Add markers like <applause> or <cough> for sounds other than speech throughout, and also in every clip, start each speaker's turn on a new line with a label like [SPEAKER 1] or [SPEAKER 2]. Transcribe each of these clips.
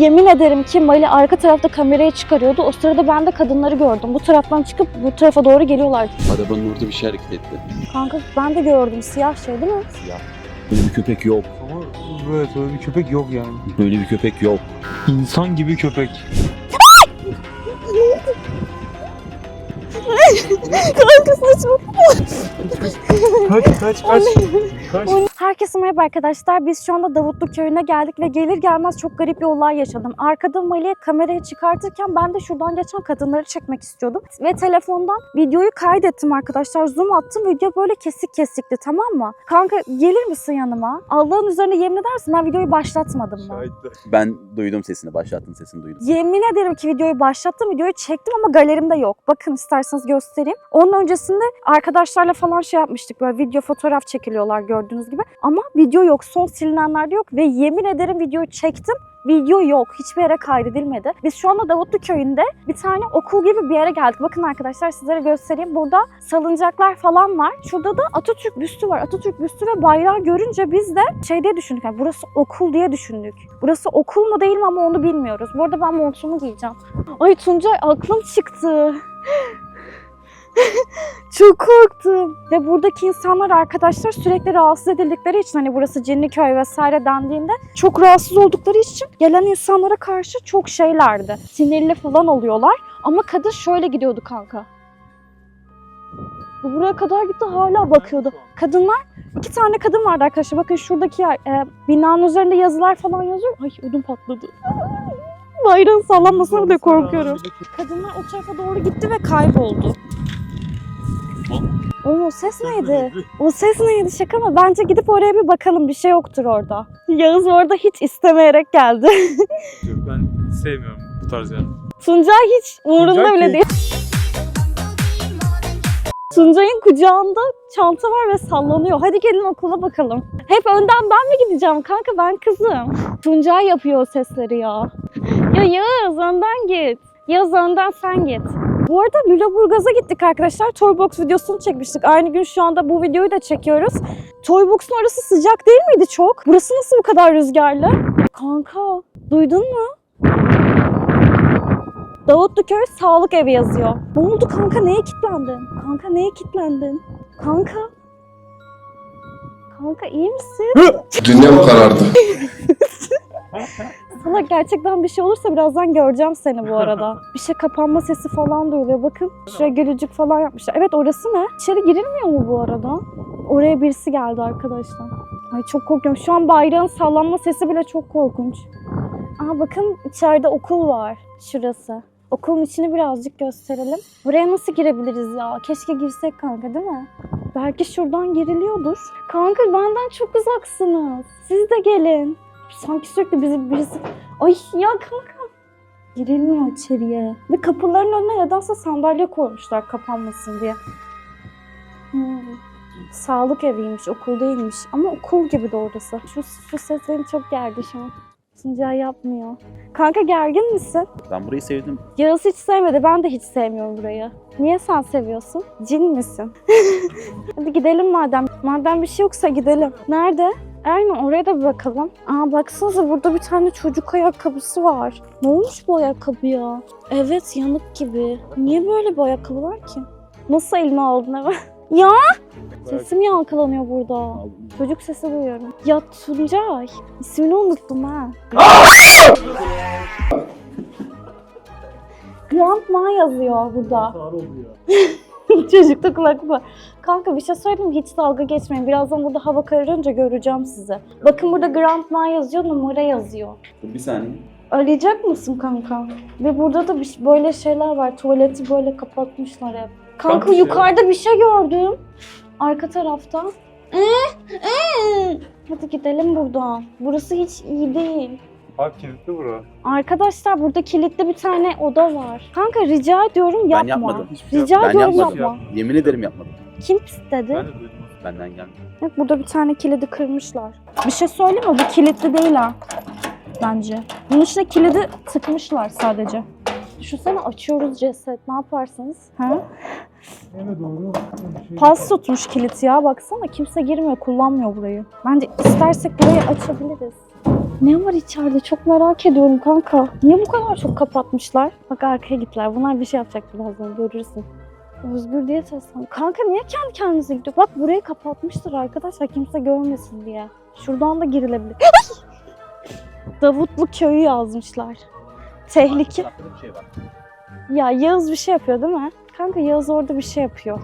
[SPEAKER 1] Yemin ederim ki Mali arka tarafta kamerayı çıkarıyordu. O sırada ben de kadınları gördüm. Bu taraftan çıkıp bu tarafa doğru geliyorlardı.
[SPEAKER 2] Arabanın orada bir şey hareket etti.
[SPEAKER 1] Kanka ben de gördüm siyah şey değil mi?
[SPEAKER 2] Siyah. Böyle bir köpek yok.
[SPEAKER 3] Ama evet öyle bir köpek yok yani.
[SPEAKER 2] Böyle bir köpek yok.
[SPEAKER 3] İnsan gibi köpek.
[SPEAKER 1] Kanka saçma.
[SPEAKER 3] Kaç kaç kaç. kaç.
[SPEAKER 1] Herkese merhaba arkadaşlar. Biz şu anda Davutlu köyüne geldik ve gelir gelmez çok garip bir olay yaşadım. Arkada Mali'ye kamerayı çıkartırken ben de şuradan geçen kadınları çekmek istiyordum. Ve telefondan videoyu kaydettim arkadaşlar. Zoom attım. Video böyle kesik kesikti tamam mı? Kanka gelir misin yanıma? Allah'ın üzerine yemin edersin ben videoyu başlatmadım mı?
[SPEAKER 2] Ben duydum sesini, başlattın sesini duydum.
[SPEAKER 1] Yemin ederim ki videoyu başlattım, videoyu çektim ama galerimde yok. Bakın isterseniz göstereyim. Onun öncesinde arkadaşlarla falan şey yapmıştık. Böyle video fotoğraf çekiliyorlar gördüğünüz gibi. Ama video yok, son silinenler de yok ve yemin ederim videoyu çektim. Video yok. Hiçbir yere kaydedilmedi. Biz şu anda Davutlu köyünde bir tane okul gibi bir yere geldik. Bakın arkadaşlar sizlere göstereyim. Burada salıncaklar falan var. Şurada da Atatürk büstü var. Atatürk büstü ve bayrağı görünce biz de şey diye düşündük. Yani burası okul diye düşündük. Burası okul mu değil mi ama onu bilmiyoruz. Bu arada ben montumu giyeceğim. Ay Tuncay aklım çıktı. <laughs> Çok korktum. Ve buradaki insanlar arkadaşlar sürekli rahatsız edildikleri için hani burası Cinliköy vesaire dendiğinde çok rahatsız oldukları için gelen insanlara karşı çok şeylerdi. Sinirli falan oluyorlar. Ama kadın şöyle gidiyordu kanka. Bu Buraya kadar gitti hala bakıyordu. Kadınlar, iki tane kadın vardı arkadaşlar. Bakın şuradaki yer, e, binanın üzerinde yazılar falan yazıyor. Ay ödüm patladı. Bayrağın sallanmasına bile korkuyorum. Kadınlar o tarafa doğru gitti ve kayboldu. Oğlum o ses neydi? O ses neydi şaka mı? Bence gidip oraya bir bakalım bir şey yoktur orada. <laughs> Yağız orada hiç istemeyerek geldi. <laughs>
[SPEAKER 3] Ben sevmiyorum bu tarz yani.
[SPEAKER 1] Tuncay hiç umurunda
[SPEAKER 3] Tuncay
[SPEAKER 1] bile
[SPEAKER 3] ki-
[SPEAKER 1] değil. Tuncay'ın kucağında çanta var ve sallanıyor. Hadi gelin okula bakalım. Hep önden ben mi gideceğim kanka ben kızım. Tuncay yapıyor o sesleri ya. Ya Yağız önden git. Yağız önden sen git. Bu arada Lüleburgaz'a gittik arkadaşlar. Toybox videosunu çekmiştik. Aynı gün şu anda bu videoyu da çekiyoruz. Toybox'un orası sıcak değil miydi çok? Burası nasıl bu kadar rüzgarlı? Kanka duydun mu? Davutluköy Sağlık Evi yazıyor. Ne oldu kanka neye kilitlendin? Kanka neye kilitlendin? Kanka? Kanka iyi misin?
[SPEAKER 4] Dünya mı karardı? <laughs>
[SPEAKER 1] Sana gerçekten bir şey olursa birazdan göreceğim seni bu arada. <laughs> Bir şey kapanma sesi falan duyuluyor. Bakın şuraya gülücük falan yapmışlar. Evet orası ne? İçeri girilmiyor mu bu arada? Oraya birisi geldi arkadaşlar. Ay çok korkuyorum. Şu an bayrağın sallanma sesi bile çok korkunç. Aa bakın içeride okul var. Şurası. Okulun içini birazcık gösterelim. Buraya nasıl girebiliriz ya? Keşke girsek kanka değil mi? Belki şuradan giriliyordur. Kanka benden çok uzaksınız. Siz de gelin. Sanki sürekli bizi birisi... Ay ya kanka. Girilmiyor içeriye. Ve kapıların önüne nedense sandalye koymuşlar kapanmasın diye. Hmm. Sağlık eviymiş, okul değilmiş. Ama okul gibi de orası. Şu, şu ses beni çok gerdi şu an. Tuncay yapmıyor. Kanka gergin misin?
[SPEAKER 2] Ben burayı sevdim.
[SPEAKER 1] Yağız hiç sevmedi. Ben de hiç sevmiyorum burayı. Niye sen seviyorsun? Cin misin? <laughs> Hadi gidelim madem. Madem bir şey yoksa gidelim. Nerede? Aynen oraya da bir bakalım. Aa baksanıza burada bir tane çocuk ayakkabısı var. Ne olmuş bu ayakkabıya? Evet yanık gibi. Niye böyle bir ayakkabı var ki? Nasıl eline aldın hemen? <laughs> ya! Sesim yankılanıyor burada. Çocuk sesi duyuyorum. Ya Tuncay. ismini unuttum ha. <laughs> Grandma yazıyor burada. <laughs> <laughs> Çocukta kulaklık var. Kanka bir şey söyleyeyim? Hiç dalga geçmeyin. Birazdan burada hava kararınca göreceğim sizi. Bakın burada Grandma yazıyor, numara yazıyor.
[SPEAKER 2] Dur bir saniye.
[SPEAKER 1] Arayacak mısın kanka? Ve burada da bir, şey- böyle şeyler var. Tuvaleti böyle kapatmışlar hep. Kanka
[SPEAKER 3] Kampüs ya.
[SPEAKER 1] yukarıda bir şey gördüm. Arka tarafta. Ee, ee. Hadi gidelim buradan. Burası hiç iyi değil.
[SPEAKER 3] Abi kilitli bura.
[SPEAKER 1] Arkadaşlar burada kilitli bir tane oda var. Kanka rica ediyorum yapma.
[SPEAKER 2] Ben yapmadım.
[SPEAKER 3] Hiçbir şey
[SPEAKER 1] Rica.
[SPEAKER 2] Ben
[SPEAKER 1] ediyorum
[SPEAKER 2] yapmadım.
[SPEAKER 1] yapma.
[SPEAKER 2] Yemin ederim yapmadım.
[SPEAKER 1] Kim istedi?
[SPEAKER 3] Ben de duydum.
[SPEAKER 2] Benden gelmedi.
[SPEAKER 1] Bak burada bir tane kilidi kırmışlar. Bir şey söyleyeyim mi? Bu kilitli değil ha. Bence. Bunun içine kilidi tıkmışlar sadece. Düşünsene açıyoruz ceset. Ne yaparsınız? Ha?
[SPEAKER 3] Evet doğru.
[SPEAKER 1] Pas tutmuş kilit ya. Baksana kimse girmiyor, kullanmıyor burayı. Bence istersek burayı açabiliriz. Ne var içeride çok merak ediyorum kanka. Niye bu kadar çok kapatmışlar? Bak arkaya gittiler. Bunlar bir şey yapacak birazdan görürsün. Özgür diye seslen. Kanka niye kendi kendinize gidiyor? Bak burayı kapatmıştır arkadaşlar kimse görmesin diye. Şuradan da girilebilir. <laughs> Davutlu köyü yazmışlar. Tehlike.
[SPEAKER 2] Şey.
[SPEAKER 1] Ya Yağız bir şey yapıyor değil mi? Kanka Yağız orada bir şey yapıyor.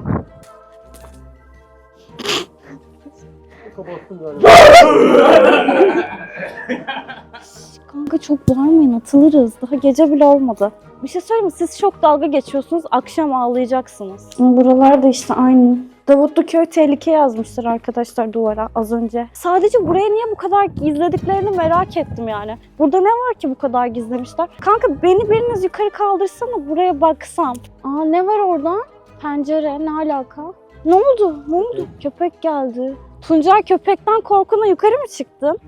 [SPEAKER 1] Kanka çok bağırmayın atılırız. Daha gece bile olmadı. Bir şey söyleyeyim mi? Siz çok dalga geçiyorsunuz. Akşam ağlayacaksınız. Buralar da işte aynı. Davutlu köy tehlike yazmışlar arkadaşlar duvara az önce. Sadece buraya niye bu kadar gizlediklerini merak ettim yani. Burada ne var ki bu kadar gizlemişler? Kanka beni biriniz yukarı kaldırsana buraya baksam. Aa ne var orada? Pencere ne alaka? Ne oldu? Ne oldu? Köpek geldi. Tuncay köpekten korkuna yukarı mı çıktın?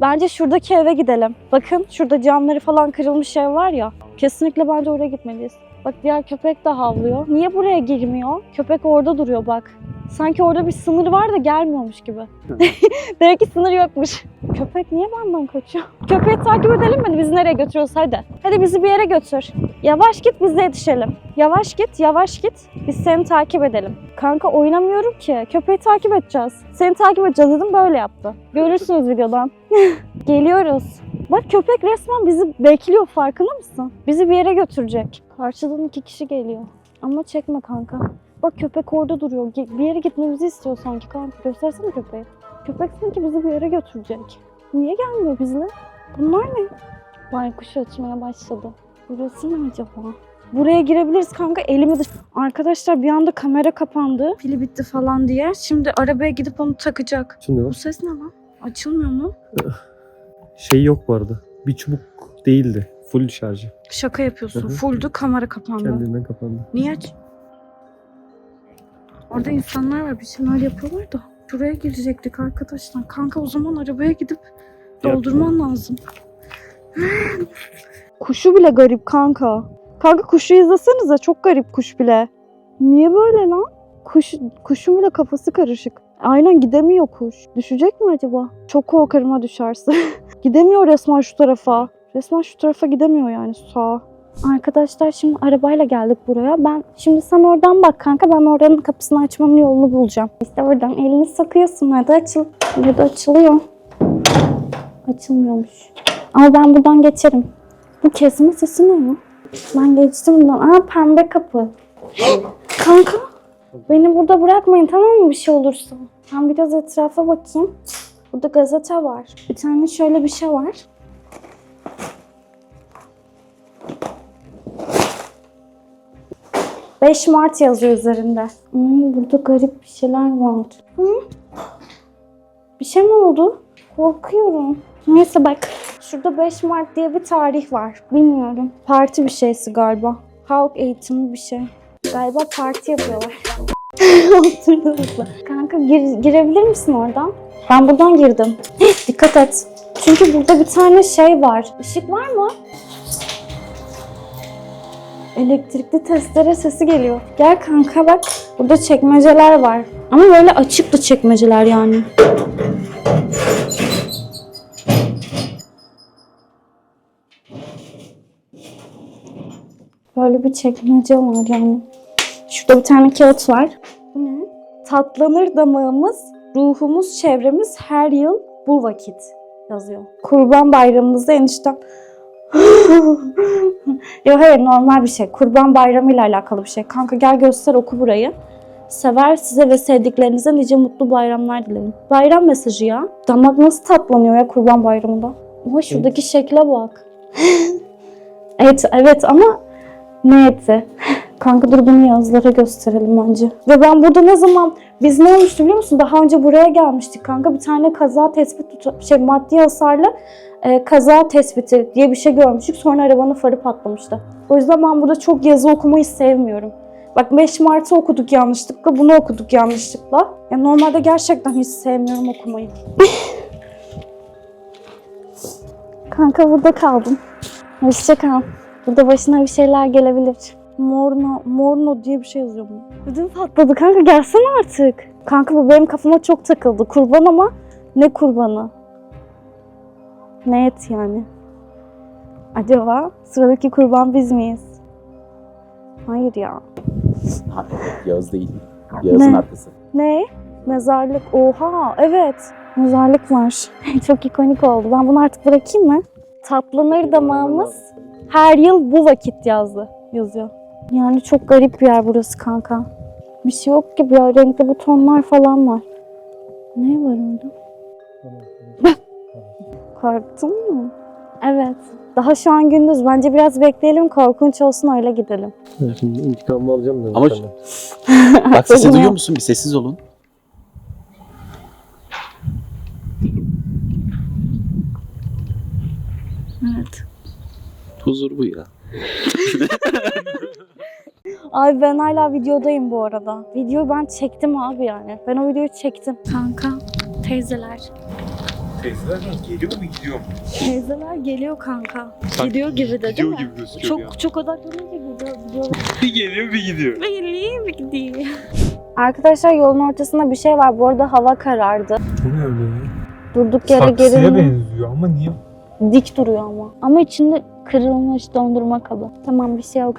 [SPEAKER 1] Bence şuradaki eve gidelim. Bakın şurada camları falan kırılmış ev var ya. Kesinlikle bence oraya gitmeliyiz. Bak diğer köpek de havlıyor. Niye buraya girmiyor? Köpek orada duruyor bak. Sanki orada bir sınır var da gelmiyormuş gibi. <laughs> Demek ki sınır yokmuş. Köpek niye benden kaçıyor? Köpeği takip edelim mi? Bizi nereye götürüyoruz hadi. Hadi bizi bir yere götür. Yavaş git biz de yetişelim. Yavaş git, yavaş git. Biz seni takip edelim. Kanka oynamıyorum ki. Köpeği takip edeceğiz. Seni takip edeceğiz dedim böyle yaptı. Görürsünüz videodan. <laughs> Geliyoruz. Bak köpek resmen bizi bekliyor farkında mısın? Bizi bir yere götürecek. Karşıdan iki kişi geliyor. Ama çekme kanka. Bak köpek orada duruyor. Bir yere gitmemizi istiyor sanki kanka. Göstersene köpeği. Köpek sanki bizi bir yere götürecek. Niye gelmiyor bizle? Bunlar ne? Baykuş açmaya başladı. Burası ne acaba? Buraya girebiliriz kanka elimi dış... Arkadaşlar bir anda kamera kapandı. Pili bitti falan diye. Şimdi arabaya gidip onu takacak.
[SPEAKER 4] Şimdi
[SPEAKER 1] Bu ses ne lan? Açılmıyor mu?
[SPEAKER 4] Şey yok arada. Bir çubuk değildi. Full şarjı.
[SPEAKER 1] Şaka yapıyorsun.
[SPEAKER 4] Hı hı.
[SPEAKER 1] Fulldu kamera kapandı.
[SPEAKER 4] Kendinden kapandı.
[SPEAKER 1] Niye aç? Orada insanlar var bir şeyler yapıyorlar da. Şuraya girecektik arkadaşlar. Kanka o zaman arabaya gidip doldurman lazım. <laughs> Kuşu bile garip kanka. Kanka kuşu izlesenize çok garip kuş bile. Niye böyle lan? Kuş, kuşun bile kafası karışık. Aynen gidemiyor kuş. Düşecek mi acaba? Çok korkarım ha düşerse. <laughs> gidemiyor resmen şu tarafa. Resmen şu tarafa gidemiyor yani sağa. Arkadaşlar şimdi arabayla geldik buraya. Ben şimdi sen oradan bak kanka ben oranın kapısını açmanın yolunu bulacağım. İşte buradan elini sokuyorsun hadi açıl. Hadi açılıyor. Açılmıyormuş. Ama ben buradan geçerim. Bu kesme sesi ne ya? Ben geçtim buradan. Aa pembe kapı. kanka beni burada bırakmayın tamam mı bir şey olursa. Ben biraz etrafa bakayım. Burada gazete var. Bir tane şöyle bir şey var. ...5 Mart yazıyor üzerinde. Hmm, burada garip bir şeyler var. Hı? Bir şey mi oldu? Korkuyorum. Neyse bak. Şurada 5 Mart diye bir tarih var. Bilmiyorum. Parti bir şeysi galiba. Halk eğitimi bir şey. Galiba parti yapıyorlar. <laughs> Oturduğumuzda. Kanka gir- girebilir misin oradan? Ben buradan girdim. Dikkat et. Çünkü burada bir tane şey var. Işık var mı? Elektrikli testere sesi geliyor. Gel kanka bak. Burada çekmeceler var. Ama böyle açıklı çekmeceler yani. Böyle bir çekmece var yani. Şurada bir tane kağıt var. Bu ne? Tatlanır damağımız, ruhumuz, çevremiz her yıl bu vakit yazıyor. Kurban bayramımızda enişten Yok hayır normal bir şey. Kurban bayramı ile alakalı bir şey. Kanka gel göster oku burayı. Sever size ve sevdiklerinize nice mutlu bayramlar dilerim. Bayram mesajı ya. Damak nasıl tatlanıyor ya kurban bayramında? Oha şuradaki şekle bak. <laughs> evet evet ama ne eti? Kanka dur bunu yazılara gösterelim bence. Ve ben burada ne zaman biz ne olmuştu biliyor musun? Daha önce buraya gelmiştik kanka. Bir tane kaza tespit şey maddi hasarlı e, kaza tespiti diye bir şey görmüştük. Sonra arabanın farı patlamıştı. O yüzden ben burada çok yazı okumayı sevmiyorum. Bak 5 Mart'ı okuduk yanlışlıkla, bunu okuduk yanlışlıkla. Ya normalde gerçekten hiç sevmiyorum okumayı. Kanka burada kaldım. Hoşça kal. Burada başına bir şeyler gelebilir. Morno, Morno diye bir şey yazıyor bu. Ödüm patladı kanka gelsene artık. Kanka bu benim kafama çok takıldı. Kurban ama ne kurbanı? Ne et yani? Acaba sıradaki kurban biz miyiz? Hayır ya.
[SPEAKER 2] Yağız değil. Yağız'ın
[SPEAKER 1] Ne?
[SPEAKER 2] arkası.
[SPEAKER 1] Ne? Mezarlık. Oha evet. Mezarlık var. <laughs> Çok ikonik oldu. Ben bunu artık bırakayım mı? Tatlanır damağımız her yıl bu vakit yazdı. Yazıyor. Yani çok garip bir yer burası kanka. Bir şey yok gibi ya. Renkli butonlar falan var. Ne var orada? <laughs> Korktun mu? Evet. Daha şu an gündüz. Bence biraz bekleyelim. Korkunç olsun öyle gidelim.
[SPEAKER 4] Şimdi intikamımı alacağım da.
[SPEAKER 2] Ama-
[SPEAKER 4] senden.
[SPEAKER 2] Bak <laughs> sesi duyuyor musun? Bir sessiz olun.
[SPEAKER 1] Evet.
[SPEAKER 2] Huzur bu ya.
[SPEAKER 1] Abi ben hala videodayım bu arada. Videoyu ben çektim abi yani. Ben o videoyu çektim. Kanka, teyzeler.
[SPEAKER 3] Teyzeler geliyor mu gidiyor mu?
[SPEAKER 1] Teyzeler geliyor kanka.
[SPEAKER 3] Sanki
[SPEAKER 1] Gidiyor gibi de değil
[SPEAKER 3] gidiyor
[SPEAKER 1] mi?
[SPEAKER 3] gibi gözüküyor
[SPEAKER 1] çok
[SPEAKER 3] bir an.
[SPEAKER 1] çok odaklanınca gidiyor. gidiyor.
[SPEAKER 3] Bir geliyor bir gidiyor.
[SPEAKER 1] Belli mi gidiyor? Arkadaşlar yolun ortasında bir şey var. Bu arada hava karardı.
[SPEAKER 3] Bu ne öyle ya?
[SPEAKER 1] Durduk yere
[SPEAKER 3] Saksıya
[SPEAKER 1] geri
[SPEAKER 3] benziyor ama niye?
[SPEAKER 1] dik duruyor ama. Ama içinde kırılmış dondurma kabı. Tamam bir şey yok.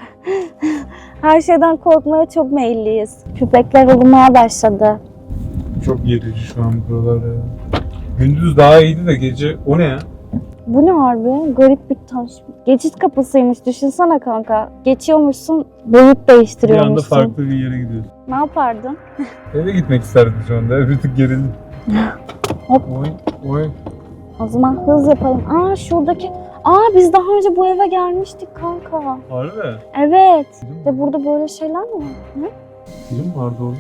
[SPEAKER 1] <gasps> Her şeyden korkmaya çok meyilliyiz. Köpekler ulumaya başladı.
[SPEAKER 3] Çok gerici şu an buralar ya. Gündüz daha iyiydi de gece o ne ya?
[SPEAKER 1] Bu ne harbi? Garip bir taş. Geçit kapısıymış düşünsene kanka. Geçiyormuşsun, boyut
[SPEAKER 3] Bir anda
[SPEAKER 1] değiştiriyormuşsun.
[SPEAKER 3] farklı bir yere gidiyorsun.
[SPEAKER 1] Ne yapardın? <laughs>
[SPEAKER 3] Eve gitmek isterdim şu anda. Bir tık gerildim.
[SPEAKER 1] Hop.
[SPEAKER 3] Oy oy.
[SPEAKER 1] O zaman hız yapalım. Aa şuradaki... Aa biz daha önce bu eve gelmiştik kanka.
[SPEAKER 3] Harbi.
[SPEAKER 1] Evet.
[SPEAKER 3] Film
[SPEAKER 1] Ve burada böyle şeyler mi var? Ne?
[SPEAKER 3] Film vardı orada.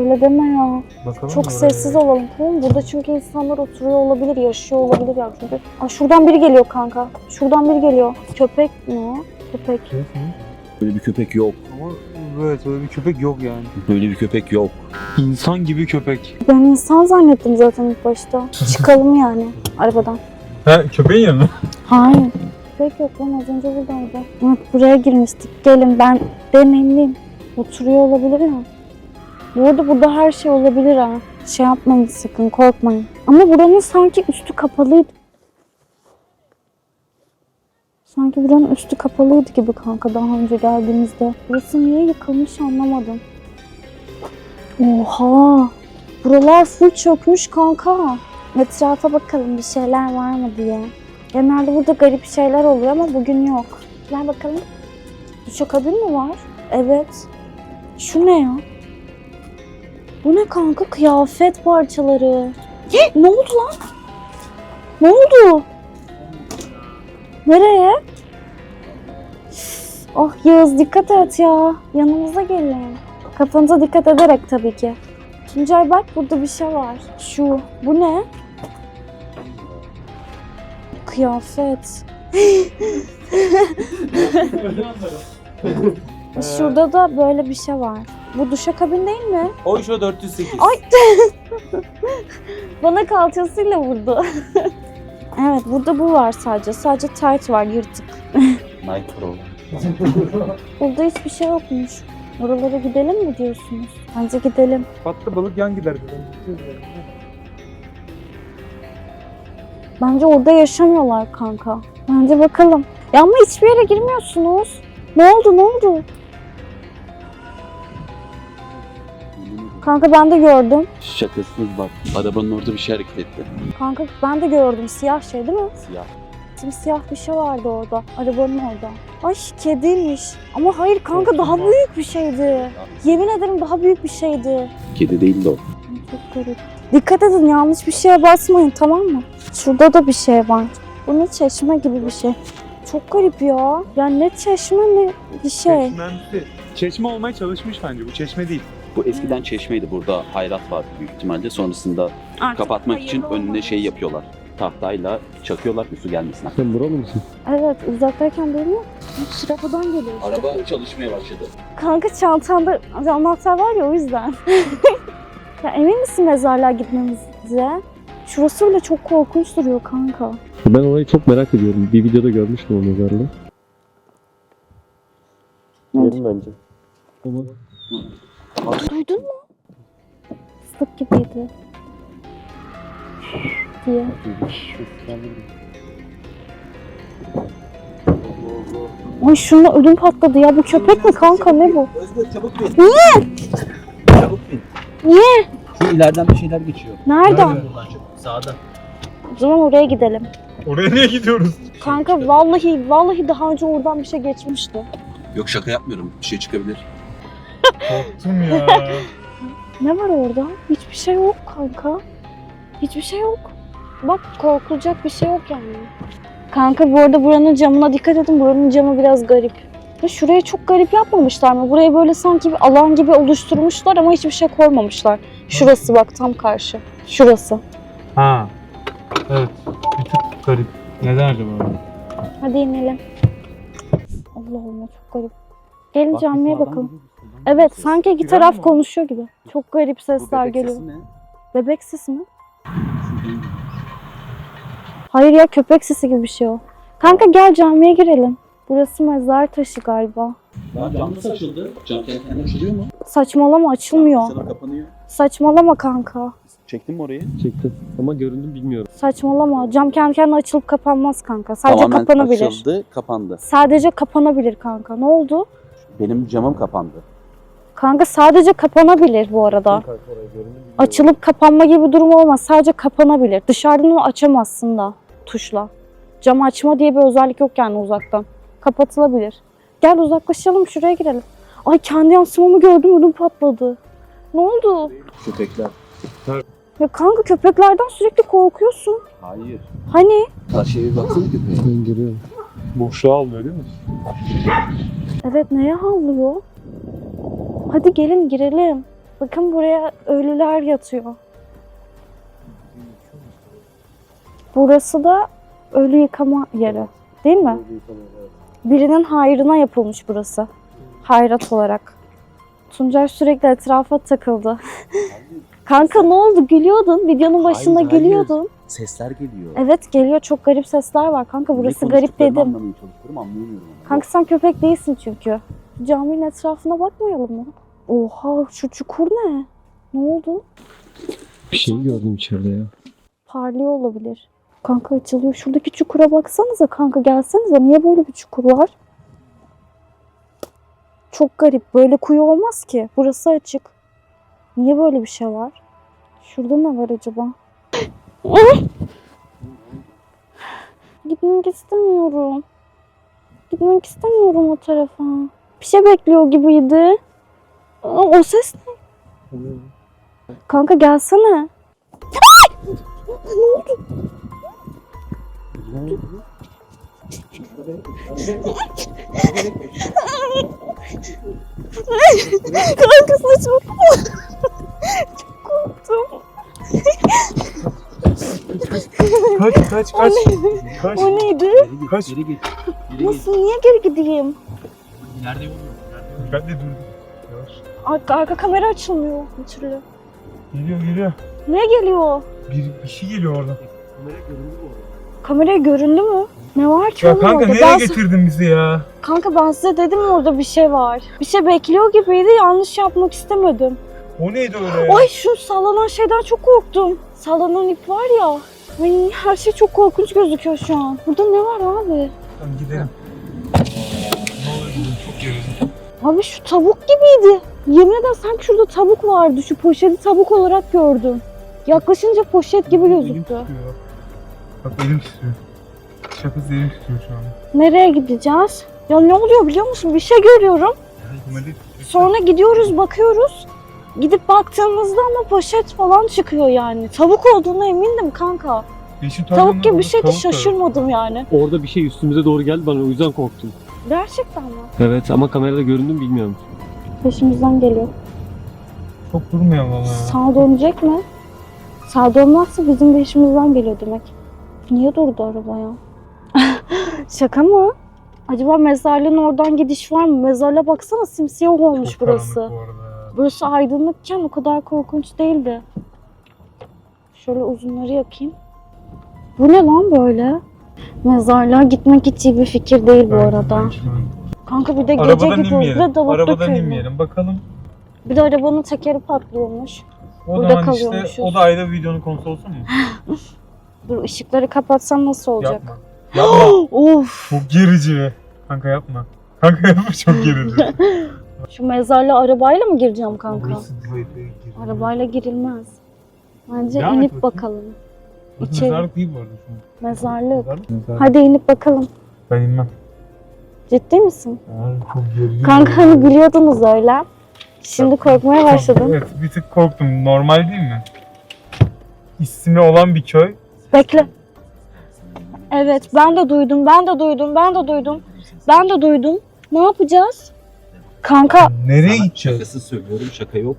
[SPEAKER 1] Öyle deme ya.
[SPEAKER 3] Bakalım
[SPEAKER 1] Çok
[SPEAKER 3] oraya.
[SPEAKER 1] sessiz olalım tamam mı? Burada çünkü insanlar oturuyor olabilir, yaşıyor olabilir ya. Çünkü... Aa şuradan biri geliyor kanka. Şuradan biri geliyor. Köpek mi o? Köpek.
[SPEAKER 3] Evet, mi?
[SPEAKER 2] Böyle bir köpek yok.
[SPEAKER 3] Ama evet öyle bir köpek yok yani.
[SPEAKER 2] Böyle bir köpek yok.
[SPEAKER 3] İnsan gibi köpek.
[SPEAKER 1] Ben insan zannettim zaten ilk başta. Çıkalım yani arabadan.
[SPEAKER 3] Ha köpeğin yanına.
[SPEAKER 1] Hayır. Köpek yok lan az önce buradaydı. Evet buraya girmiştik. Gelin ben deneyimliyim. Oturuyor olabilir mi? Bu arada burada her şey olabilir ha. Şey yapmayın sakın korkmayın. Ama buranın sanki üstü kapalıydı. Sanki buranın üstü kapalıydı gibi kanka daha önce geldiğimizde. Burası niye yıkılmış anlamadım. Oha! Buralar full çökmüş kanka. Etrafa bakalım bir şeyler var mı diye. Genelde burada garip şeyler oluyor ama bugün yok. Gel bakalım. Duşakabin mi var? Evet. Şu ne ya? Bu ne kanka? Kıyafet parçaları. Hih, ne oldu lan? Ne oldu? Nereye? Oh Yağız dikkat et ya. Yanımıza gelin. Kafanıza dikkat ederek tabii ki. Tuncay bak burada bir şey var. Şu. Bu ne? Kıyafet. <laughs> Şurada da böyle bir şey var. Bu duşakabin değil mi?
[SPEAKER 2] Oyşo 408.
[SPEAKER 1] Ay! <laughs> Bana kalçasıyla vurdu. <laughs> evet burada bu var sadece. Sadece tight var yırtık.
[SPEAKER 2] Night Pro.
[SPEAKER 1] Burada hiçbir şey yokmuş. Oralara gidelim mi diyorsunuz? Bence gidelim.
[SPEAKER 3] Battı balık yan gider.
[SPEAKER 1] Bence orada yaşamıyorlar kanka. Bence bakalım. Ya ama hiçbir yere girmiyorsunuz. Ne oldu ne oldu? Kanka ben de gördüm.
[SPEAKER 2] Şakasız bak. Arabanın orada bir şey hareket etti.
[SPEAKER 1] Kanka ben de gördüm. Siyah şey değil mi?
[SPEAKER 2] Siyah.
[SPEAKER 1] Simsiyah bir şey vardı orada. Arabanın orada. Ay kediymiş. Ama hayır kanka daha büyük bir şeydi. Yemin ederim daha büyük bir şeydi.
[SPEAKER 2] Kedi değil de o.
[SPEAKER 1] Çok garip. Dikkat edin yanlış bir şeye basmayın tamam mı? Şurada da bir şey var. Bu ne çeşme gibi bir şey. Çok garip ya. Ya ne çeşme ne bir şey.
[SPEAKER 3] Çeşmemsi. Çeşme olmaya çalışmış bence. Bu çeşme değil.
[SPEAKER 2] Bu eskiden çeşmeydi. Burada hayrat vardı büyük ihtimalle. Sonrasında kapatmak için önüne şey yapıyorlar. Tahtayla çakıyorlar ki su gelmesin.
[SPEAKER 4] Sen buralı mısın?
[SPEAKER 1] Evet uzaktayken değil mi? Şurafadan geliyor.
[SPEAKER 2] Araba çalışmaya başladı.
[SPEAKER 1] Kanka çantanda anahtar var ya o yüzden. <laughs> ya emin misin mezarlığa gitmemize? Şurası bile çok korkunç duruyor kanka.
[SPEAKER 4] Ben orayı çok merak ediyorum. Bir videoda görmüştüm o mezarlığı.
[SPEAKER 1] Evet.
[SPEAKER 4] Gelin bence. Ama
[SPEAKER 1] Duydun mu? Fıstık gibiydi. diye. Ay şununla ödüm patladı ya. Bu köpek mi kanka ne bu?
[SPEAKER 2] Özgür çabuk bin. Niye? Çabuk bin.
[SPEAKER 1] Niye?
[SPEAKER 2] Şu ileriden bir şeyler geçiyor.
[SPEAKER 1] Nereden?
[SPEAKER 3] Nerede?
[SPEAKER 2] Buradan. Sağda.
[SPEAKER 1] O zaman oraya gidelim.
[SPEAKER 3] Oraya niye gidiyoruz?
[SPEAKER 1] Kanka vallahi vallahi daha önce oradan bir şey geçmişti.
[SPEAKER 2] Yok şaka yapmıyorum. Bir şey çıkabilir.
[SPEAKER 3] Korktum ya.
[SPEAKER 1] Ne var orada? Hiçbir şey yok kanka. Hiçbir şey yok. Bak korkulacak bir şey yok yani. Kanka bu arada buranın camına dikkat edin. Buranın camı biraz garip. Ve şurayı çok garip yapmamışlar mı? Burayı böyle sanki bir alan gibi oluşturmuşlar ama hiçbir şey koymamışlar. Şurası bak tam karşı. Şurası.
[SPEAKER 3] ha. Evet. Bir tık garip. Neden acaba?
[SPEAKER 1] Hadi inelim. Allah Allah çok garip. Gelin camiye bakalım. Evet sanki iki taraf
[SPEAKER 3] mi?
[SPEAKER 1] konuşuyor gibi. Çok garip sesler
[SPEAKER 2] bebek
[SPEAKER 1] geliyor. Bebek sesi mi? Hayır ya köpek sesi gibi bir şey o. Kanka gel camiye girelim. Burası mezar taşı galiba.
[SPEAKER 2] Lan cam nasıl açıldı? Cam kendi kendine açılıyor mu?
[SPEAKER 1] Saçmalama açılmıyor.
[SPEAKER 2] Sana kapanıyor.
[SPEAKER 1] Saçmalama kanka.
[SPEAKER 2] Çektin mi orayı?
[SPEAKER 4] Çektim. Ama göründüm bilmiyorum.
[SPEAKER 1] Saçmalama. Cam kendi kendine açılıp kapanmaz kanka. Sadece
[SPEAKER 2] Tamamen
[SPEAKER 1] kapanabilir.
[SPEAKER 2] açıldı, kapandı.
[SPEAKER 1] Sadece kapanabilir kanka. Ne oldu?
[SPEAKER 2] Benim camım kapandı.
[SPEAKER 1] Kanka sadece kapanabilir bu arada. Açılıp kapanma gibi bir durum olmaz. Sadece kapanabilir. Dışarıdan onu açamazsın da tuşla. Cam açma diye bir özellik yok yani uzaktan. Kapatılabilir. Gel uzaklaşalım şuraya girelim. Ay kendi yansımamı gördüm ödüm patladı. Ne oldu?
[SPEAKER 2] Köpekler.
[SPEAKER 1] Ya kanka köpeklerden sürekli korkuyorsun.
[SPEAKER 2] Hayır.
[SPEAKER 1] Hani?
[SPEAKER 2] Karşıya bir baksana köpeğe.
[SPEAKER 4] Ben görüyorum.
[SPEAKER 3] Boşluğa almıyor değil mi?
[SPEAKER 1] Evet neye havlıyor? Hadi gelin girelim. Bakın buraya ölüler yatıyor. Burası da ölü yıkama yeri. Değil mi? Birinin hayrına yapılmış burası. Hayrat olarak. Tuncay sürekli etrafa takıldı. <laughs> Kanka ne oldu? Gülüyordun. Videonun başında
[SPEAKER 2] Hayır, hayır.
[SPEAKER 1] gülüyordun.
[SPEAKER 2] Sesler geliyor.
[SPEAKER 1] Evet geliyor. Çok garip sesler var. Kanka burası
[SPEAKER 2] Ne
[SPEAKER 1] garip
[SPEAKER 2] konuştuklarını
[SPEAKER 1] dedim.
[SPEAKER 2] Anlamaya çalışıyorum anlayamıyorum. ama.
[SPEAKER 1] Kanka sen köpek değilsin çünkü. Caminin etrafına bakmayalım mı? Oha şu çukur ne? Ne oldu?
[SPEAKER 4] Bir şey gördüm içeride ya.
[SPEAKER 1] Parlıyor olabilir. Kanka açılıyor. Şuradaki çukura baksanıza kanka gelsenize. Niye böyle bir çukur var? Çok garip. Böyle kuyu olmaz ki. Burası açık. Niye böyle bir şey var? Şurada ne var acaba? <gasps> Gitmek istemiyorum. Gitmek istemiyorum o tarafa. Bir şey bekliyor gibiydi. Aa, O ses ne? Kanka gelsene. <laughs> Kanka saçmalama. Çok korktum.
[SPEAKER 3] Kaç kaç kaç. kaç.
[SPEAKER 1] O neydi?
[SPEAKER 3] Kaç.
[SPEAKER 2] geri git. Geri git.
[SPEAKER 1] Nasıl? Niye geri gideyim?
[SPEAKER 2] Nerede yol yok?
[SPEAKER 3] Ben de durdum. Yavaş.
[SPEAKER 1] Arka, arka kamera açılmıyor bir türlü.
[SPEAKER 3] Geliyor geliyor.
[SPEAKER 1] Ne geliyor?
[SPEAKER 3] Bir, bir şey geliyor oradan.
[SPEAKER 1] Kameraya göründü mü? Ne var ki
[SPEAKER 3] Ya
[SPEAKER 1] oğlum
[SPEAKER 3] kanka
[SPEAKER 1] orada?
[SPEAKER 3] nereye
[SPEAKER 1] Ben-
[SPEAKER 3] getirdin bizi ya?
[SPEAKER 1] Kanka ben size dedim orada bir şey var. Bir şey bekliyor gibiydi yanlış yapmak istemedim.
[SPEAKER 3] O neydi öyle ya?
[SPEAKER 1] Ay şu sallanan şeyden çok korktum. Sallanan ip var ya. Ay her şey çok korkunç gözüküyor şu an. Burada ne var abi?
[SPEAKER 3] Tamam gidelim. Ne gidelim çok gerildim.
[SPEAKER 1] Abi şu tavuk gibiydi. Yemin ederim sanki şurada tavuk vardı. Şu poşeti tavuk olarak gördüm. Yaklaşınca poşet gibi
[SPEAKER 3] Elim
[SPEAKER 1] gözüktü.
[SPEAKER 3] titriyor. Bak elim titriyor. Şakası elim titriyor şu an.
[SPEAKER 1] Nereye gideceğiz? Ya ne oluyor biliyor musun? Bir şey görüyorum. Sonra gidiyoruz bakıyoruz. Gidip baktığımızda ama poşet falan çıkıyor yani. Tavuk olduğuna emindim kanka.
[SPEAKER 3] Yeşil
[SPEAKER 1] Tavuk gibi bir şeydi şaşırmadım yani.
[SPEAKER 4] Orada bir şey üstümüze doğru geldi ben o yüzden korktum.
[SPEAKER 1] Gerçekten mi?
[SPEAKER 4] Evet ama kamerada göründüm bilmiyorum.
[SPEAKER 1] Peşimizden geliyor.
[SPEAKER 3] Çok durmayalım valla.
[SPEAKER 1] Sağa dönecek mi? Sağa dönmezse bizim peşimizden geliyor demek. Niye durdu araba ya? <laughs> Şaka mı? Acaba mezarlığın oradan gidiş var mı? Mezarlığa baksana simsiyah olmuş
[SPEAKER 3] Çok
[SPEAKER 1] burası.
[SPEAKER 3] bu arada.
[SPEAKER 1] Burası aydınlıkken o kadar korkunç değildi. Şöyle uzunları yakayım. Bu ne lan böyle? Mezarlığa gitmek hiç iyi bir fikir değil bu arada. Kanka bir de gece
[SPEAKER 3] Arabadan
[SPEAKER 1] gidiyoruz
[SPEAKER 3] inmeyelim.
[SPEAKER 1] ve dalıp
[SPEAKER 3] Arabadan
[SPEAKER 1] döküyoruz.
[SPEAKER 3] inmeyelim. Bakalım.
[SPEAKER 1] Bir de arabanın tekeri patlıyormuş.
[SPEAKER 3] O
[SPEAKER 1] Burada
[SPEAKER 3] zaman işte
[SPEAKER 1] kalıyormuşuz.
[SPEAKER 3] o da ayrı bir videonun konusu olsun mu? <laughs>
[SPEAKER 1] Dur ışıkları kapatsam nasıl olacak?
[SPEAKER 3] Yapma. Yapma. <gasps>
[SPEAKER 1] of!
[SPEAKER 3] Çok gerici. Kanka yapma. Kanka yapma çok gerici. <laughs>
[SPEAKER 1] Şu mezarlığa arabayla mı gireceğim kanka?
[SPEAKER 3] Burası.
[SPEAKER 1] Arabayla girilmez. Bence
[SPEAKER 3] Devam et
[SPEAKER 1] inip
[SPEAKER 3] bakayım.
[SPEAKER 1] bakalım.
[SPEAKER 3] Burası
[SPEAKER 1] içeri.
[SPEAKER 3] Mezarlık değil bu arada şu an.
[SPEAKER 1] Mezarlık.
[SPEAKER 3] Mezarlık. Mezarlık.
[SPEAKER 1] Hadi inip bakalım.
[SPEAKER 3] Ben inmem.
[SPEAKER 1] Ciddi misin?
[SPEAKER 3] Abi çok gerici.
[SPEAKER 1] Kanka hani biliyordunuz öyle. Şimdi korkmaya başladım.
[SPEAKER 3] Evet bir tık korktum. Normal değil mi? İsmi olan bir köy.
[SPEAKER 1] Bekle. Evet ben de duydum, ben de duydum, ben de duydum. Ben de duydum. Ne yapacağız? Kanka
[SPEAKER 3] Nereye
[SPEAKER 2] Sana
[SPEAKER 3] gideceğiz?
[SPEAKER 2] Şakası söylüyorum şaka yok.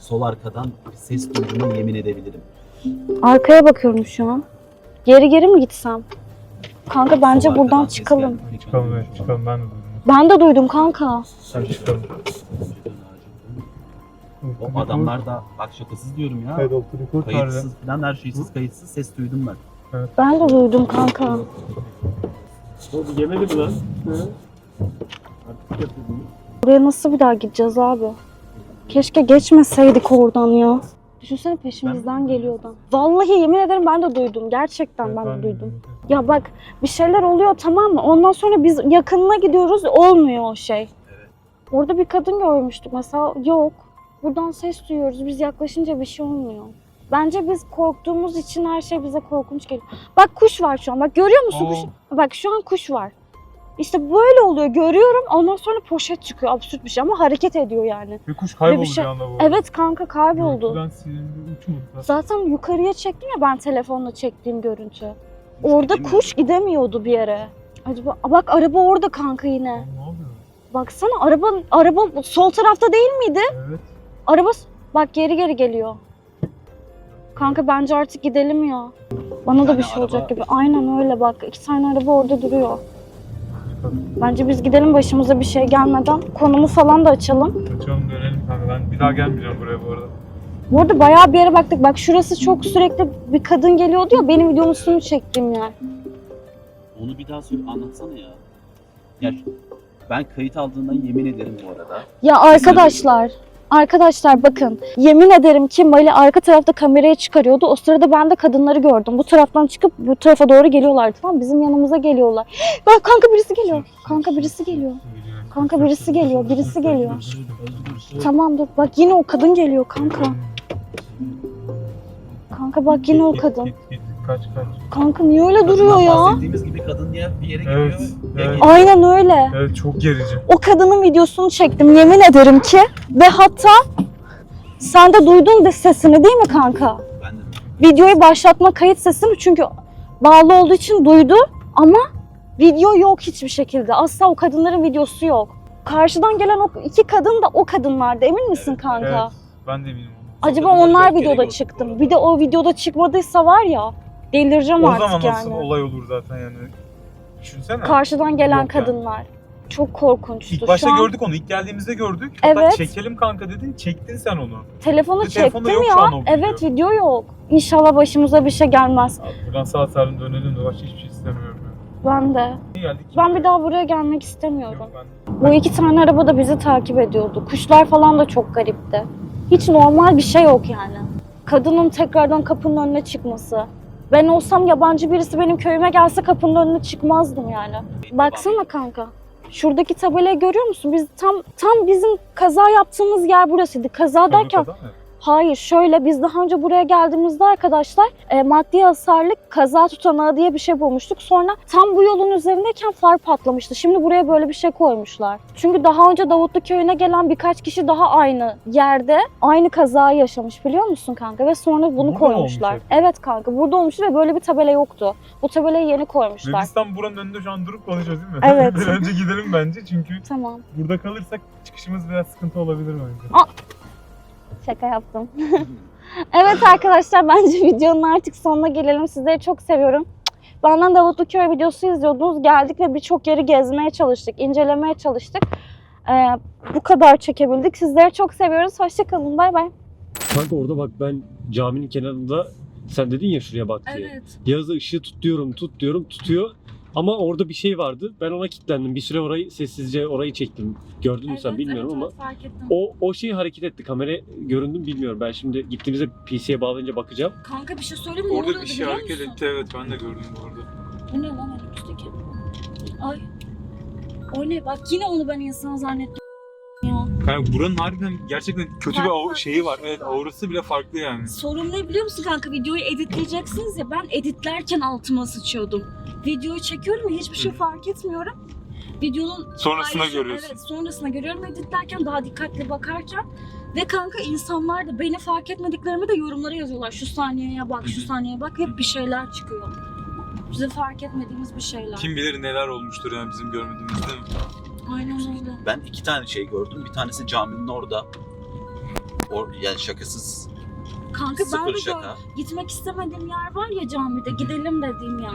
[SPEAKER 2] Sol arkadan bir ses duyduğuma yemin edebilirim.
[SPEAKER 1] arkaya bakıyorum şu an. Geri geri mi gitsem? Kanka bence
[SPEAKER 2] Sol
[SPEAKER 1] buradan
[SPEAKER 2] arkadan ses
[SPEAKER 1] çıkalım.
[SPEAKER 2] geldi.
[SPEAKER 3] Çıkalım evet çıkalım ben de duydum.
[SPEAKER 1] Ben de duydum kanka.
[SPEAKER 3] Hadi çıkalım.
[SPEAKER 2] O adamlar da bak şakasız diyorum ya.
[SPEAKER 3] Evet record var ya.
[SPEAKER 2] Kayıtsız falan her şeysiz kayıtsız ses duydum ben.
[SPEAKER 1] Ben de duydum kanka.
[SPEAKER 4] O yemedi mi lan? Artık yapıyordum.
[SPEAKER 1] Buraya nasıl bir daha gideceğiz abi? Keşke geçmeseydik oradan ya. Düşünsene peşimizden geliyordu. Vallahi yemin ederim ben de duydum. Gerçekten
[SPEAKER 3] Evet,
[SPEAKER 1] ben de
[SPEAKER 3] de
[SPEAKER 1] duydum. Ya bak bir şeyler oluyor tamam mı? Ondan sonra biz yakınına gidiyoruz olmuyor o şey. Orada bir kadın görmüştük mesela yok. Buradan ses duyuyoruz biz yaklaşınca bir şey olmuyor. Bence biz korktuğumuz için her şey bize korkunç geliyor. Bak kuş var şu an bak görüyor musun kuş? Bak şu an kuş var. İşte böyle oluyor görüyorum ondan sonra poşet çıkıyor absürt bir şey ama hareket ediyor yani.
[SPEAKER 3] Bir kuş kayboldu
[SPEAKER 1] bir şey-
[SPEAKER 3] bir anda bu.
[SPEAKER 1] Evet kanka kayboldu.
[SPEAKER 3] Görüntüden silindi uçmadı.
[SPEAKER 1] Zaten yukarıya çektim ya ben telefonla çektiğim görüntü. Orada
[SPEAKER 2] Gidemiyor.
[SPEAKER 1] kuş gidemiyordu bir yere. Acaba bak araba orada kanka yine.
[SPEAKER 3] Lan Ne oluyor?
[SPEAKER 1] Baksana araba araba sol tarafta değil miydi?
[SPEAKER 3] Evet.
[SPEAKER 1] Araba bak geri geri geliyor. Kanka bence artık gidelim ya. Bana da bir şey olacak gibi. Aynen öyle bak. iki tane araba orada duruyor. Bence biz gidelim başımıza bir şey gelmeden. Konumu falan da açalım.
[SPEAKER 3] Kaçalım dönelim kanka. Ben bir daha gelmeyeceğim buraya bu arada.
[SPEAKER 1] Bu arada bayağı bir yere baktık. Bak şurası çok sürekli bir kadın geliyordu ya. Benim videomusunu çektiğim yer.
[SPEAKER 2] Onu bir daha söyle anlatsana ya. Ya ben kayıt aldığından yemin ederim bu arada.
[SPEAKER 1] Ya arkadaşlar, arkadaşlar bakın. Yemin ederim ki Mali arka tarafta kamerayı çıkarıyordu. O sırada ben de kadınları gördüm. Bu taraftan çıkıp bu tarafa doğru geliyorlar. Tamam bizim yanımıza geliyorlar. Bak kanka birisi geliyor. Kanka birisi geliyor. Kanka birisi geliyor, birisi geliyor. Tamam dur. Bak yine o kadın geliyor kanka. Kanka bak yine o kadın.
[SPEAKER 3] Kaç kaç.
[SPEAKER 1] Kanka niye öyle duruyor
[SPEAKER 2] Kadından
[SPEAKER 1] ya?
[SPEAKER 2] Bahsettiğimiz gibi kadın ya bir yere
[SPEAKER 3] Evet,
[SPEAKER 2] gidiyor.
[SPEAKER 3] evet.
[SPEAKER 2] geliyor.
[SPEAKER 1] Aynen öyle.
[SPEAKER 3] Evet çok gerici.
[SPEAKER 1] O kadının videosunu çektim yemin ederim ki. Ve hatta sen de duydun de sesini değil mi kanka?
[SPEAKER 2] Ben de
[SPEAKER 1] Videoyu başlatma kayıt sesini çünkü bağlı olduğu için duydu ama video yok hiçbir şekilde. Asla o kadınların videosu yok. Karşıdan gelen o iki kadın da o kadınlardı emin misin kanka?
[SPEAKER 3] Evet. Ben de eminim.
[SPEAKER 1] Acaba onlar videoda
[SPEAKER 2] bu
[SPEAKER 1] çıktı mı?
[SPEAKER 2] arada.
[SPEAKER 1] Bir de o videoda çıkmadıysa var ya delireceğim
[SPEAKER 3] O
[SPEAKER 1] artık
[SPEAKER 3] zaman
[SPEAKER 1] yani.
[SPEAKER 3] nasıl olay olur zaten yani. Düşünsene.
[SPEAKER 1] Karşıdan gelen
[SPEAKER 3] Yok yani.
[SPEAKER 1] kadınlar. Çok korkunçtu.
[SPEAKER 3] İlk başta
[SPEAKER 1] Şu an
[SPEAKER 3] gördük onu. İlk geldiğimizde gördük. Hatta
[SPEAKER 1] Evet.
[SPEAKER 3] çekelim kanka dedin. Çektin sen onu.
[SPEAKER 1] telefonu çektim ya.
[SPEAKER 3] o.
[SPEAKER 1] Evet video yok. İnşallah başımıza bir şey gelmez.
[SPEAKER 3] Abi buradan sağ salim dönelim de başka hiçbir şey istemiyorum.
[SPEAKER 1] Ben de. Ben bir daha buraya gelmek istemiyorum.
[SPEAKER 3] Yok ben.
[SPEAKER 1] Bu iki tane araba da bizi takip ediyordu. Kuşlar falan da çok garipti. Hiç normal bir şey yok yani. Kadının tekrardan kapının önüne çıkması. Ben olsam yabancı birisi benim köyüme gelse kapının önüne çıkmazdım yani. Baksana kanka. Şuradaki tabelayı görüyor musun? Biz tam tam bizim kaza yaptığımız yer burasıydı. Kaza derken
[SPEAKER 3] mı?
[SPEAKER 1] Hayır şöyle biz daha önce buraya geldiğimizde arkadaşlar e, maddi hasarlık kaza tutanağı diye bir şey bulmuştuk. Sonra tam bu yolun üzerindeyken far patlamıştı. Şimdi buraya böyle bir şey koymuşlar. Çünkü daha önce Davutlu köyüne gelen birkaç kişi daha aynı yerde aynı kazayı yaşamış biliyor musun kanka? Ve sonra bunu
[SPEAKER 3] Burada
[SPEAKER 1] koymuşlar.
[SPEAKER 3] olmuş
[SPEAKER 1] Evet kanka burada olmuştu ve böyle bir tabela yoktu. Bu tabelayı yeni koymuşlar.
[SPEAKER 3] biz tam buranın önünde şu an durup konuşuyoruz değil mi?
[SPEAKER 1] Evet. <laughs>
[SPEAKER 3] Bir önce gidelim bence çünkü
[SPEAKER 1] Tamam.
[SPEAKER 3] burada kalırsak çıkışımız biraz sıkıntı olabilir bence.
[SPEAKER 1] Şaka yaptım. <laughs> evet arkadaşlar bence videonun artık sonuna gelelim. Sizleri çok seviyorum. Benden Davutlu Köy videosu izliyordunuz. Geldik ve birçok yeri gezmeye çalıştık, incelemeye çalıştık. Ee, bu kadar çekebildik. Sizleri çok seviyoruz. Hoşçakalın. Bay bay.
[SPEAKER 4] Kanka orada bak ben caminin kenarında sen dedin ya şuraya bak diye. Yağız'a ışığı tut diyorum tut diyorum tutuyor. Ama orada bir şey vardı. Ben ona kilitlendim. Bir süre orayı sessizce orayı çektim. Gördün mü sen bilmiyorum ama.
[SPEAKER 1] fark ettim.
[SPEAKER 4] O, o şey hareket etti. Kamera göründü mü bilmiyorum. Ben şimdi gittiğimizde PC'ye bağlayınca bakacağım.
[SPEAKER 1] Kanka bir şey söyleyeyim mi?
[SPEAKER 3] Orada bir şey hareket etti evet ben de gördüm bu arada.
[SPEAKER 1] Bu ne lan önümüzdeki? Ay. O ne bak yine onu ben insan zannettim.
[SPEAKER 3] Kanka buranın harbiden gerçekten kötü bir şeyi var. Evet aurası bile farklı yani.
[SPEAKER 1] Sorun ne biliyor musun kanka? Videoyu editleyeceksiniz ya ben editlerken altıma sıçıyordum. Videoyu çekiyorum ya hiçbir şey fark etmiyorum. Videonun
[SPEAKER 3] Sonrasında
[SPEAKER 1] paylaşım-
[SPEAKER 3] görüyorsun.
[SPEAKER 1] Evet sonrasında görüyorum editlerken daha dikkatli bakarken. Ve kanka insanlar da beni fark etmediklerimi de yorumlara yazıyorlar. Şu saniyeye bak, şu saniyeye bak. Hep bir şeyler çıkıyor. Bize fark etmediğimiz bir şeyler.
[SPEAKER 3] Kim bilir neler olmuştur yani bizim görmediğimiz değil mi?
[SPEAKER 1] Aynen öyle.
[SPEAKER 2] Ben iki tane şey gördüm. Bir tanesi caminin orada. Or, yani şakasız
[SPEAKER 1] Kanka ben
[SPEAKER 2] sıfır
[SPEAKER 1] de
[SPEAKER 2] şaka.
[SPEAKER 1] gör- gitmek istemediğim yer var ya camide. Gidelim dediğim yer.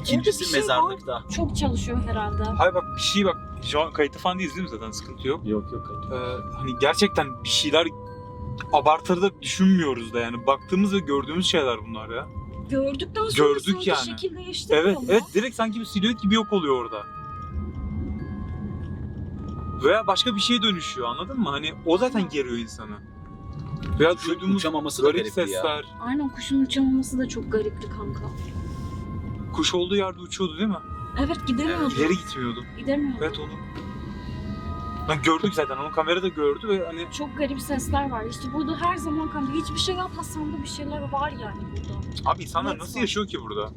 [SPEAKER 2] İkincisi
[SPEAKER 1] bir şey var.
[SPEAKER 2] mezarlıkta.
[SPEAKER 1] Çok çalışıyor herhalde.
[SPEAKER 3] Hayır bak bir şey bak. Şu an kayıtlı falan değiliz değil mi zaten sıkıntı yok.
[SPEAKER 4] Yok yok.
[SPEAKER 3] Ee, hani gerçekten bir şeyler abartırda düşünmüyoruz da yani. Baktığımız ve gördüğümüz şeyler bunlar ya.
[SPEAKER 1] Gördükten sonra
[SPEAKER 3] Gördük
[SPEAKER 1] sanki
[SPEAKER 3] yani.
[SPEAKER 1] şekil değiştiriyor
[SPEAKER 3] Evet,
[SPEAKER 1] mu?
[SPEAKER 3] evet direkt sanki bir silüet gibi yok oluyor orada. Veya başka bir şeye dönüşüyor anladın mı? Hani o zaten geriyor insanı. Veya
[SPEAKER 2] Şu
[SPEAKER 3] duyduğumuz
[SPEAKER 2] uçamaması da
[SPEAKER 3] garip
[SPEAKER 2] garipti ya.
[SPEAKER 3] sesler.
[SPEAKER 1] Aynen kuşun uçamaması da çok garipti kanka.
[SPEAKER 3] Kuş olduğu yerde uçuyordu değil mi?
[SPEAKER 1] Evet gidemiyordu.
[SPEAKER 3] İleri gitmiyordu.
[SPEAKER 1] Gidemiyordu.
[SPEAKER 3] Evet onu. Lan gördük zaten onu kamerada gördü ve hani
[SPEAKER 1] Çok garip sesler var. İşte burada her zaman kanka hiçbir şey yapmasan da bir şeyler var yani burada.
[SPEAKER 3] abi insanlar
[SPEAKER 1] Evet,
[SPEAKER 3] nasıl
[SPEAKER 1] var.
[SPEAKER 3] yaşıyor ki burada?